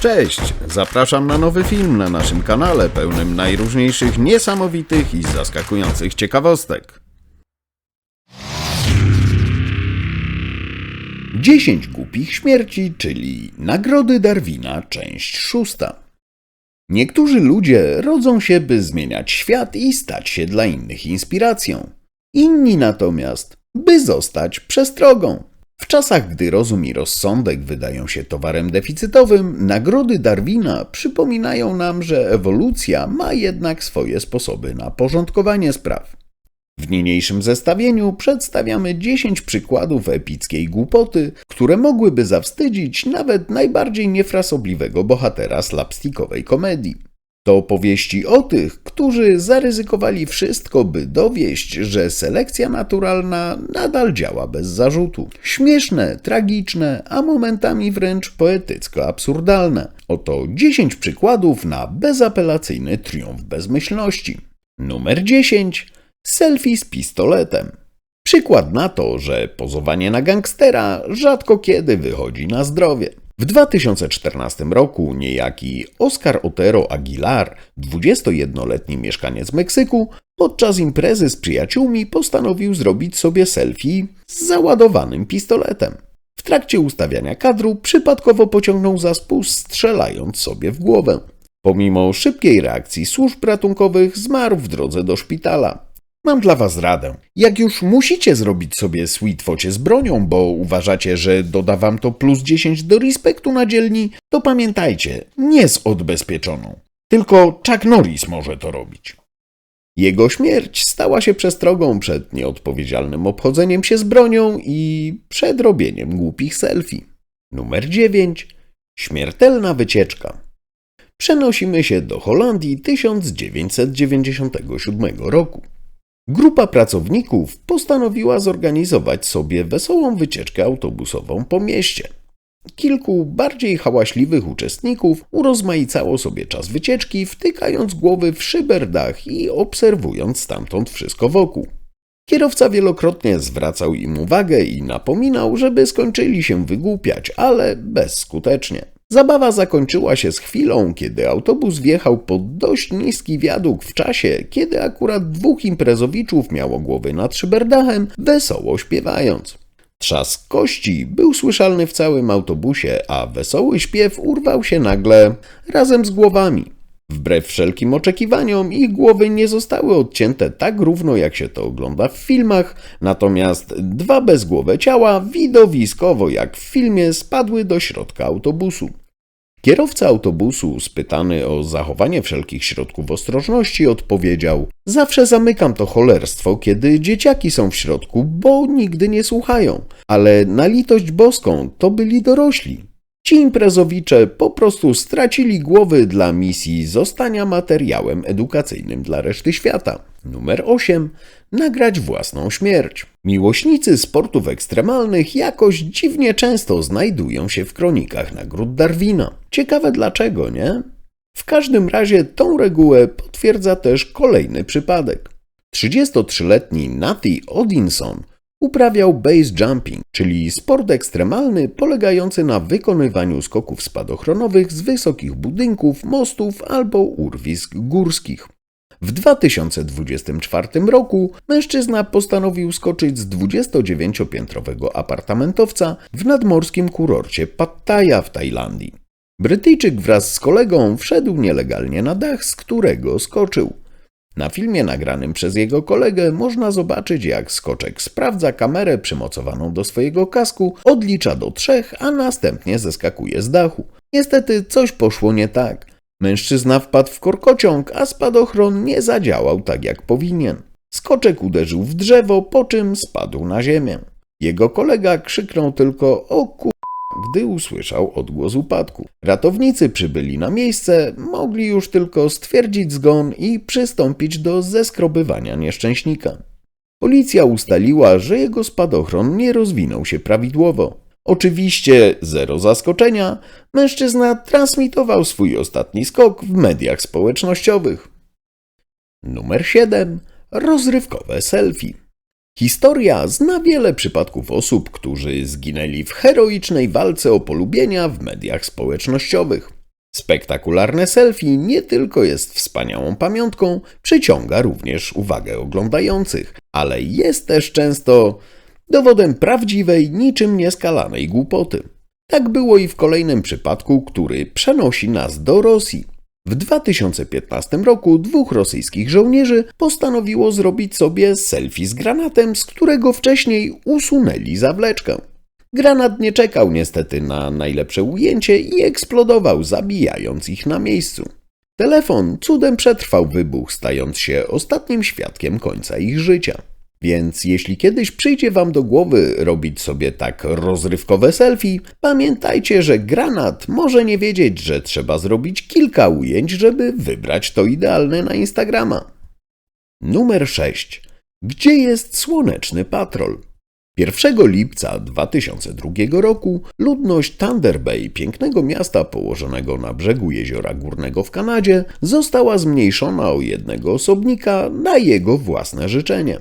Cześć! Zapraszam na nowy film na naszym kanale pełnym najróżniejszych niesamowitych i zaskakujących ciekawostek. 10 głupich śmierci, czyli Nagrody Darwina, część szósta. Niektórzy ludzie rodzą się, by zmieniać świat i stać się dla innych inspiracją. Inni natomiast, by zostać przestrogą. W czasach, gdy rozum i rozsądek wydają się towarem deficytowym, nagrody Darwina przypominają nam, że ewolucja ma jednak swoje sposoby na porządkowanie spraw. W niniejszym zestawieniu przedstawiamy 10 przykładów epickiej głupoty, które mogłyby zawstydzić nawet najbardziej niefrasobliwego bohatera slapstickowej komedii. To opowieści o tych, którzy zaryzykowali wszystko, by dowieść, że selekcja naturalna nadal działa bez zarzutu. Śmieszne, tragiczne, a momentami wręcz poetycko-absurdalne. Oto 10 przykładów na bezapelacyjny triumf bezmyślności. Numer 10. Selfie z pistoletem. Przykład na to, że pozowanie na gangstera rzadko kiedy wychodzi na zdrowie. W 2014 roku niejaki Oscar Otero Aguilar, 21-letni mieszkaniec Meksyku, podczas imprezy z przyjaciółmi postanowił zrobić sobie selfie z załadowanym pistoletem. W trakcie ustawiania kadru przypadkowo pociągnął za spust, strzelając sobie w głowę. Pomimo szybkiej reakcji służb ratunkowych, zmarł w drodze do szpitala. Mam dla was radę. Jak już musicie zrobić sobie sweet focie z bronią, bo uważacie, że doda wam to plus 10 do respektu na dzielni, to pamiętajcie, nie z odbezpieczoną. Tylko Chuck Norris może to robić. Jego śmierć stała się przestrogą przed nieodpowiedzialnym obchodzeniem się z bronią i przed robieniem głupich selfie. Numer 9. Śmiertelna wycieczka. Przenosimy się do Holandii 1997 roku. Grupa pracowników postanowiła zorganizować sobie wesołą wycieczkę autobusową po mieście. Kilku bardziej hałaśliwych uczestników urozmaicało sobie czas wycieczki, wtykając głowy w szyberdach i obserwując stamtąd wszystko wokół. Kierowca wielokrotnie zwracał im uwagę i napominał, żeby skończyli się wygłupiać, ale bezskutecznie. Zabawa zakończyła się z chwilą, kiedy autobus wjechał pod dość niski wiaduk w czasie, kiedy akurat dwóch imprezowiczów miało głowy nad szyberdachem, wesoło śpiewając. Trzask kości był słyszalny w całym autobusie, a wesoły śpiew urwał się nagle razem z głowami. Wbrew wszelkim oczekiwaniom, ich głowy nie zostały odcięte tak równo, jak się to ogląda w filmach, natomiast dwa bezgłowe ciała widowiskowo, jak w filmie, spadły do środka autobusu. Kierowca autobusu, spytany o zachowanie wszelkich środków ostrożności, odpowiedział: Zawsze zamykam to cholerstwo, kiedy dzieciaki są w środku, bo nigdy nie słuchają, ale na litość boską to byli dorośli. Ci imprezowicze po prostu stracili głowy dla misji zostania materiałem edukacyjnym dla reszty świata. Numer 8. Nagrać własną śmierć. Miłośnicy sportów ekstremalnych jakoś dziwnie często znajdują się w kronikach nagród Darwina. Ciekawe dlaczego, nie? W każdym razie tą regułę potwierdza też kolejny przypadek. 33-letni Nathy Odinson Uprawiał base jumping, czyli sport ekstremalny polegający na wykonywaniu skoków spadochronowych z wysokich budynków, mostów albo urwisk górskich. W 2024 roku mężczyzna postanowił skoczyć z 29-piętrowego apartamentowca w nadmorskim kurorcie Pattaya w Tajlandii. Brytyjczyk wraz z kolegą wszedł nielegalnie na dach, z którego skoczył. Na filmie nagranym przez jego kolegę można zobaczyć, jak skoczek sprawdza kamerę przymocowaną do swojego kasku, odlicza do trzech, a następnie zeskakuje z dachu. Niestety coś poszło nie tak. Mężczyzna wpadł w korkociąg, a spadochron nie zadziałał tak jak powinien. Skoczek uderzył w drzewo, po czym spadł na ziemię. Jego kolega krzyknął tylko o ku gdy usłyszał odgłos upadku. Ratownicy przybyli na miejsce, mogli już tylko stwierdzić zgon i przystąpić do zeskrobywania nieszczęśnika. Policja ustaliła, że jego spadochron nie rozwinął się prawidłowo. Oczywiście, zero zaskoczenia, mężczyzna transmitował swój ostatni skok w mediach społecznościowych. Numer 7. Rozrywkowe selfie. Historia zna wiele przypadków osób, którzy zginęli w heroicznej walce o polubienia w mediach społecznościowych. Spektakularne selfie nie tylko jest wspaniałą pamiątką, przyciąga również uwagę oglądających, ale jest też często dowodem prawdziwej, niczym nieskalanej głupoty. Tak było i w kolejnym przypadku, który przenosi nas do Rosji. W 2015 roku dwóch rosyjskich żołnierzy postanowiło zrobić sobie selfie z granatem, z którego wcześniej usunęli zawleczkę. Granat nie czekał niestety na najlepsze ujęcie i eksplodował, zabijając ich na miejscu. Telefon cudem przetrwał wybuch, stając się ostatnim świadkiem końca ich życia. Więc jeśli kiedyś przyjdzie Wam do głowy robić sobie tak rozrywkowe selfie, pamiętajcie, że granat może nie wiedzieć, że trzeba zrobić kilka ujęć, żeby wybrać to idealne na Instagrama. Numer 6. Gdzie jest słoneczny patrol? 1 lipca 2002 roku ludność Thunder Bay, pięknego miasta położonego na brzegu jeziora Górnego w Kanadzie, została zmniejszona o jednego osobnika na jego własne życzenie.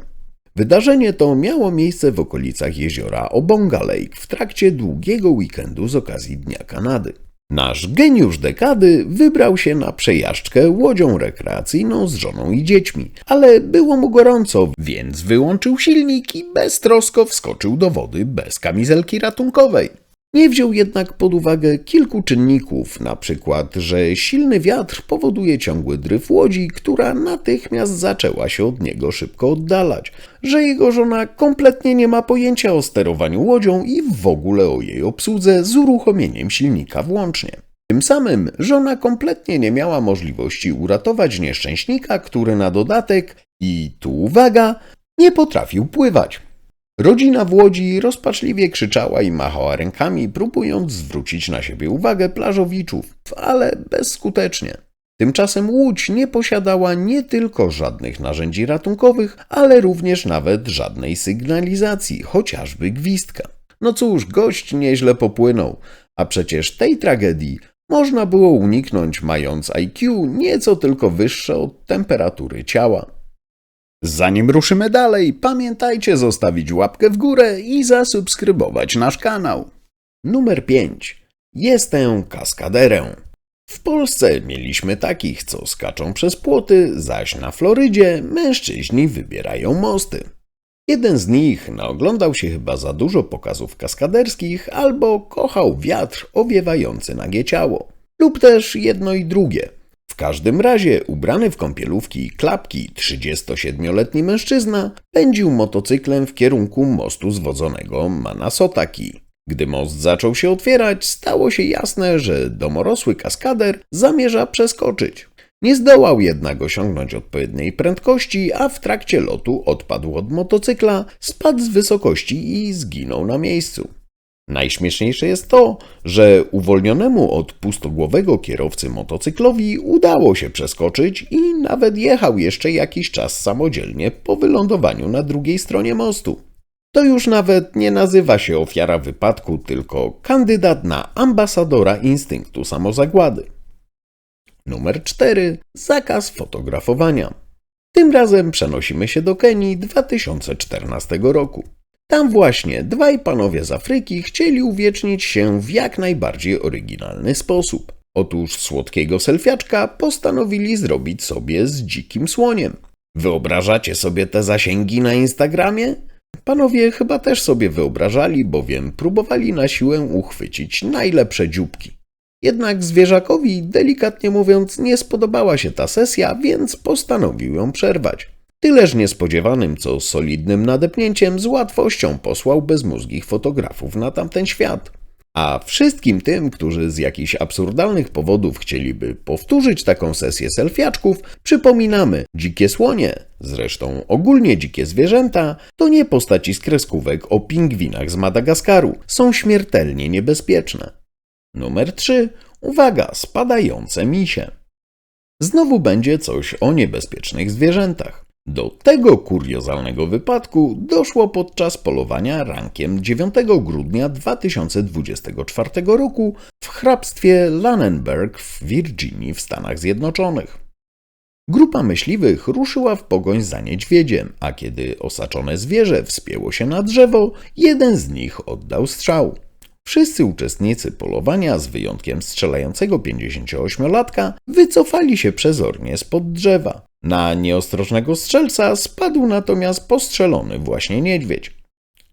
Wydarzenie to miało miejsce w okolicach jeziora Obonga Lake w trakcie długiego weekendu z okazji Dnia Kanady. Nasz geniusz dekady wybrał się na przejażdżkę łodzią rekreacyjną z żoną i dziećmi, ale było mu gorąco, więc wyłączył silnik i beztrosko wskoczył do wody bez kamizelki ratunkowej. Nie wziął jednak pod uwagę kilku czynników, na przykład, że silny wiatr powoduje ciągły dryf łodzi, która natychmiast zaczęła się od niego szybko oddalać, że jego żona kompletnie nie ma pojęcia o sterowaniu łodzią i w ogóle o jej obsłudze z uruchomieniem silnika włącznie. Tym samym żona kompletnie nie miała możliwości uratować nieszczęśnika, który na dodatek, i tu uwaga, nie potrafił pływać. Rodzina w łodzi rozpaczliwie krzyczała i machała rękami, próbując zwrócić na siebie uwagę plażowiczów, ale bezskutecznie. Tymczasem łódź nie posiadała nie tylko żadnych narzędzi ratunkowych, ale również nawet żadnej sygnalizacji, chociażby gwizdka. No cóż, gość nieźle popłynął, a przecież tej tragedii można było uniknąć, mając IQ nieco tylko wyższe od temperatury ciała. Zanim ruszymy dalej, pamiętajcie zostawić łapkę w górę i zasubskrybować nasz kanał. Numer 5. Jestem kaskaderem. W Polsce mieliśmy takich, co skaczą przez płoty, zaś na Florydzie mężczyźni wybierają mosty. Jeden z nich naoglądał się chyba za dużo pokazów kaskaderskich albo kochał wiatr owiewający nagie ciało. Lub też jedno i drugie – każdym razie ubrany w kąpielówki i klapki 37-letni mężczyzna pędził motocyklem w kierunku mostu zwodzonego Manasotaki. Gdy most zaczął się otwierać, stało się jasne, że domorosły kaskader zamierza przeskoczyć. Nie zdołał jednak osiągnąć odpowiedniej prędkości, a w trakcie lotu odpadł od motocykla, spadł z wysokości i zginął na miejscu. Najśmieszniejsze jest to, że uwolnionemu od pustogłowego kierowcy motocyklowi udało się przeskoczyć i nawet jechał jeszcze jakiś czas samodzielnie po wylądowaniu na drugiej stronie mostu. To już nawet nie nazywa się ofiara wypadku, tylko kandydat na ambasadora instynktu samozagłady. Numer 4. Zakaz fotografowania. Tym razem przenosimy się do Kenii 2014 roku. Tam właśnie dwaj panowie z Afryki chcieli uwiecznić się w jak najbardziej oryginalny sposób. Otóż słodkiego selfiaczka postanowili zrobić sobie z dzikim słoniem. Wyobrażacie sobie te zasięgi na Instagramie? Panowie chyba też sobie wyobrażali, bowiem próbowali na siłę uchwycić najlepsze dzióbki. Jednak zwierzakowi, delikatnie mówiąc, nie spodobała się ta sesja, więc postanowił ją przerwać. Tyleż niespodziewanym, co solidnym nadepnięciem z łatwością posłał bezmózgich fotografów na tamten świat. A wszystkim tym, którzy z jakichś absurdalnych powodów chcieliby powtórzyć taką sesję selfiaczków, przypominamy, dzikie słonie, zresztą ogólnie dzikie zwierzęta, to nie postaci z kreskówek o pingwinach z Madagaskaru, są śmiertelnie niebezpieczne. Numer 3. Uwaga, spadające misie. Znowu będzie coś o niebezpiecznych zwierzętach. Do tego kuriozalnego wypadku doszło podczas polowania rankiem 9 grudnia 2024 roku w hrabstwie Lannenberg w Virginii w Stanach Zjednoczonych. Grupa myśliwych ruszyła w pogoń za niedźwiedziem, a kiedy osaczone zwierzę wspięło się na drzewo, jeden z nich oddał strzał. Wszyscy uczestnicy polowania, z wyjątkiem strzelającego 58-latka, wycofali się przezornie spod drzewa. Na nieostrożnego strzelca spadł natomiast postrzelony właśnie niedźwiedź.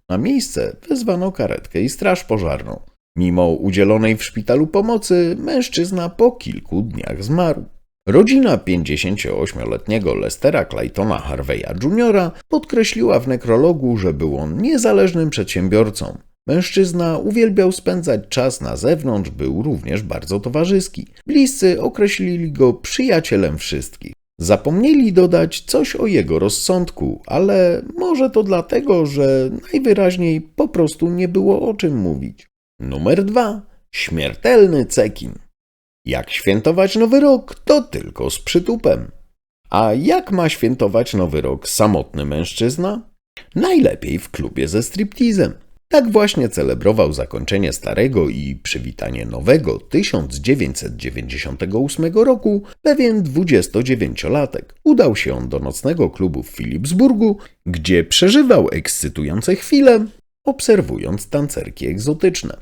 Na miejsce wezwano karetkę i straż pożarną. Mimo udzielonej w szpitalu pomocy, mężczyzna po kilku dniach zmarł. Rodzina 58-letniego Lestera Claytona Harveya Jr. podkreśliła w nekrologu, że był on niezależnym przedsiębiorcą. Mężczyzna uwielbiał spędzać czas na zewnątrz, był również bardzo towarzyski. Bliscy określili go przyjacielem wszystkich. Zapomnieli dodać coś o jego rozsądku, ale może to dlatego, że najwyraźniej po prostu nie było o czym mówić. Numer dwa. Śmiertelny cekin. Jak świętować nowy rok, to tylko z przytupem. A jak ma świętować nowy rok samotny mężczyzna? Najlepiej w klubie ze striptizem. Tak właśnie celebrował zakończenie starego i przywitanie nowego 1998 roku pewien 29-latek. Udał się on do nocnego klubu w Philipsburgu, gdzie przeżywał ekscytujące chwile, obserwując tancerki egzotyczne.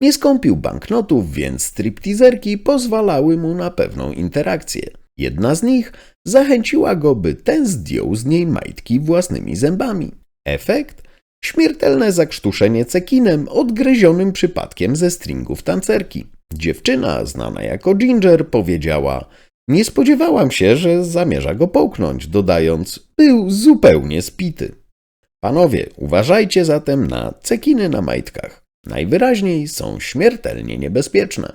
Nie skąpił banknotów, więc striptizerki pozwalały mu na pewną interakcję. Jedna z nich zachęciła go, by ten zdjął z niej majtki własnymi zębami. Efekt? Śmiertelne zakrztuszenie cekinem odgryzionym przypadkiem ze stringów tancerki. Dziewczyna, znana jako Ginger, powiedziała: Nie spodziewałam się, że zamierza go połknąć, dodając: Był zupełnie spity. Panowie, uważajcie zatem na cekiny na majtkach. Najwyraźniej są śmiertelnie niebezpieczne.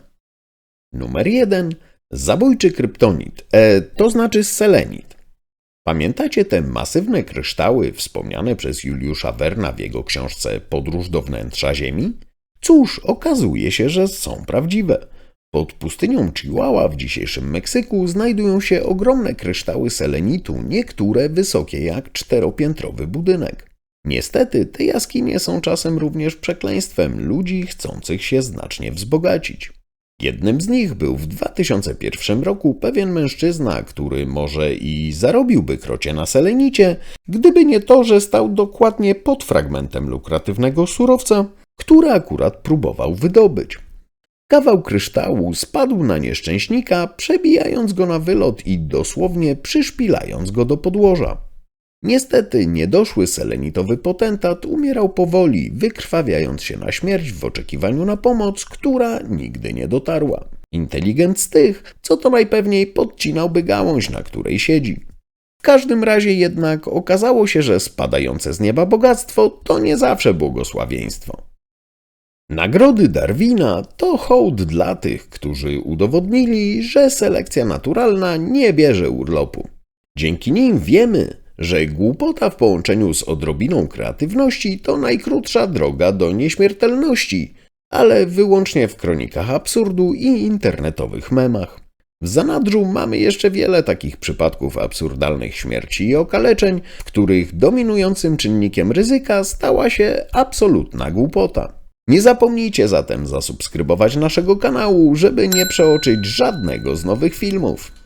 Numer 1. Zabójczy kryptonit, e, to znaczy selenit. Pamiętacie te masywne kryształy wspomniane przez Juliusza Werna w jego książce Podróż do wnętrza Ziemi? Cóż, okazuje się, że są prawdziwe. Pod pustynią Chihuahua w dzisiejszym Meksyku znajdują się ogromne kryształy selenitu, niektóre wysokie jak czteropiętrowy budynek. Niestety, te jaskinie są czasem również przekleństwem ludzi chcących się znacznie wzbogacić. Jednym z nich był w 2001 roku pewien mężczyzna, który może i zarobiłby krocie na selenicie, gdyby nie to, że stał dokładnie pod fragmentem lukratywnego surowca, który akurat próbował wydobyć. Kawał kryształu spadł na nieszczęśnika, przebijając go na wylot i dosłownie przyszpilając go do podłoża. Niestety niedoszły selenitowy potentat umierał powoli, wykrwawiając się na śmierć w oczekiwaniu na pomoc, która nigdy nie dotarła. Inteligent z tych, co to najpewniej podcinałby gałąź, na której siedzi. W każdym razie jednak okazało się, że spadające z nieba bogactwo to nie zawsze błogosławieństwo. Nagrody Darwina to hołd dla tych, którzy udowodnili, że selekcja naturalna nie bierze urlopu. Dzięki nim wiemy, że głupota w połączeniu z odrobiną kreatywności to najkrótsza droga do nieśmiertelności, ale wyłącznie w kronikach absurdu i internetowych memach. W zanadrzu mamy jeszcze wiele takich przypadków absurdalnych śmierci i okaleczeń, w których dominującym czynnikiem ryzyka stała się absolutna głupota. Nie zapomnijcie zatem zasubskrybować naszego kanału, żeby nie przeoczyć żadnego z nowych filmów.